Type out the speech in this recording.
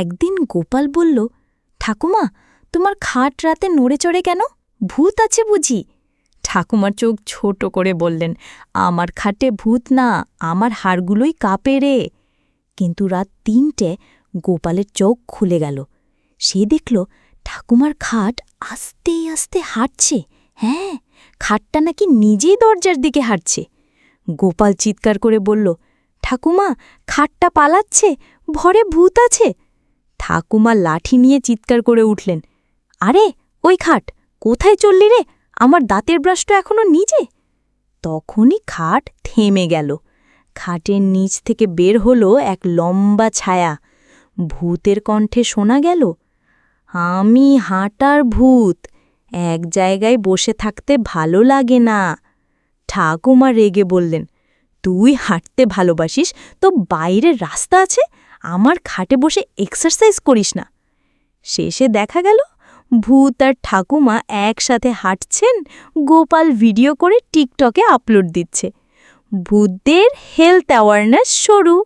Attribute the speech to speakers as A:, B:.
A: একদিন গোপাল বলল, ঠাকুমা, তোমার খাট রাতে নড়ে চড়ে কেন? ভূত আছে বুঝি? ঠাকুমার চোখ ছোট করে বললেন, আমার খাটে ভূত না, আমার হাড়গুলোই কাঁপে রে। কিন্তু রাত তিনটে গোপালের চোখ খুলে গেল। সে দেখল ঠাকুমার খাট আস্তে আস্তে হাঁটছে। হ্যাঁ খাটটা নাকি নিজেই দরজার দিকে হাঁটছে। গোপাল চিৎকার করে বলল, ঠাকুমা, খাটটা পালাচ্ছে, ভরে ভূত আছে। ঠাকুমা লাঠি নিয়ে চিৎকার করে উঠলেন। আরে, ওই খাট, কোথায় চললি রে? আমার দাঁতের ব্রাশটা এখনও নিজে? তখনই খাট থেমে গেল। খাটের নিচ থেকে বের হলো এক লম্বা ছায়া। ভূতের কণ্ঠে শোনা গেল, আমি হাঁটার ভূত, এক জায়গায় বসে থাকতে ভালো লাগে না। ঠাকুমা রেগে বললেন, তুই হাঁটতে ভালোবাসিস, তো বাইরের রাস্তা আছে? আমার খাটে বসে এক্সারসাইজ করিস না। শেষে দেখা গেল ভূত আর ঠাকুমা একসাথে হাঁটছেন, গোপাল ভিডিও করে টিকটকে আপলোড দিচ্ছে। ভূতদের হেলথ অ্যাওয়ারনেস শুরু।